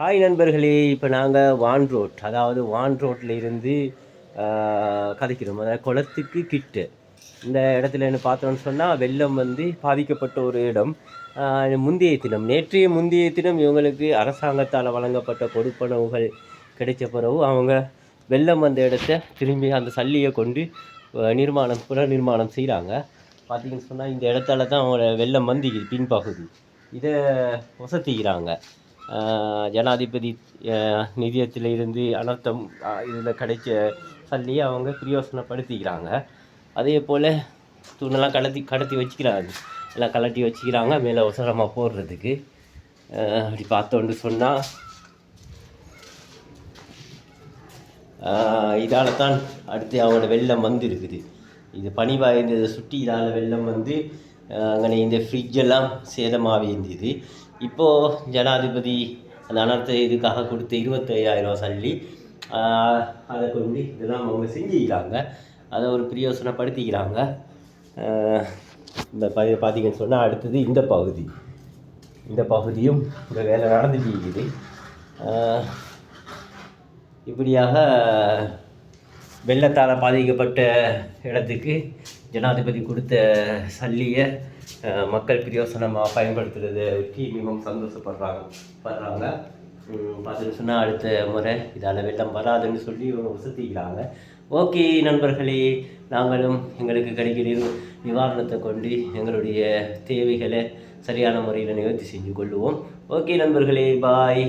Hi நண்பர்களே இப்போ நாங்கள் வான் ரோட் அதாவது வான் ரோட்டில் இருந்து கதைக்கிறோம். அதாவது குளத்துக்கு கிட்ட. இந்த இடத்துல என்ன பார்த்தோம்னு சொன்னால் வெள்ளம் வந்து பாதிக்கப்பட்ட ஒரு இடம். முந்தைய தினம். நேற்றைய முந்தைய தினம் இவங்களுக்கு அரசாங்கத்தால் வழங்கப்பட்ட கொடுப்பனவுகள் கிடைச்ச பிறகு அவங்க வெள்ளம் வந்த இடத்த திரும்பி அந்த சல்லியை கொண்டு நிர்மாணம் புனர்நிர்மாணம் நிர்மாணம் செய்கிறாங்க பார்த்தீங்கன்னு சொன்னால் இந்த இடத்தால தான் அவங்களோட வெள்ளம் வந்து பின்பகுதி. இதை வசத்திக்கிறாங்க ஜனாதிபதி நிதியத்தில் இருந்து அனர்த்தம் இதில் கிடைச்ச சொல்லி அவங்க பிரயோசனப்படுத்திக்கிறாங்க. அதே போல் தூணெல்லாம் கலத்தி கடத்தி வச்சுக்கிறாங்க. எல்லாம் கலட்டி வச்சுக்கிறாங்க மேலே அவசரமாக போடுறதுக்கு. அப்படி பார்த்தோன்னு சொன்னால் இதால் தான் அடுத்து அவங்களோட வெள்ளம் வந்து இருக்குது இது பனி வாய்ந்ததை சுற்றி இதால் வெள்ளம் வந்து அங்கே இந்த ஃப்ரிட்ஜ் எல்லாம் சேதமாக இருந்தது. இப்போது ஜனாதிபதி அந்த அனர்த்த இதுக்காக கொடுத்த இருபத்தையாயிரம் சல்லி ஆஹ் அதை கொண்டு இதெல்லாம் அவங்க செஞ்சுக்கிறாங்க. அதை ஒரு பிரயோசனப்படுத்திக்கிறாங்க. இந்த ப பார்த்தீங்கன்னு சொன்னால் அடுத்தது இந்த பகுதி. இந்த பகுதியும் இந்த வேலை நடந்துட்டு இருக்குது. இப்படியாக வெள்ளத்தால் பாதிக்கப்பட்ட இடத்துக்கு ஜனாதிபதி கொடுத்த சல்லியை மக்கள் பிரயோசனமாக பயன்படுத்துறதை வச்சு மிகவும் சந்தோஷப்படுறாங்க படுறாங்க. பார்த்துட்டு சொன்னால் அடுத்த முறை இதால் வெள்ளம் வராதுன்னு சொல்லி இவங்க வசதிக்கிறாங்க ஓகே நண்பர்களே நாங்களும் எங்களுக்கு கிடைக்கிற நிவாரணத்தை கொண்டு எங்களுடைய தேவைகளை சரியான முறையில் நிவர்த்தி செஞ்சு கொள்ளுவோம். ஓகே நண்பர்களே பாய்.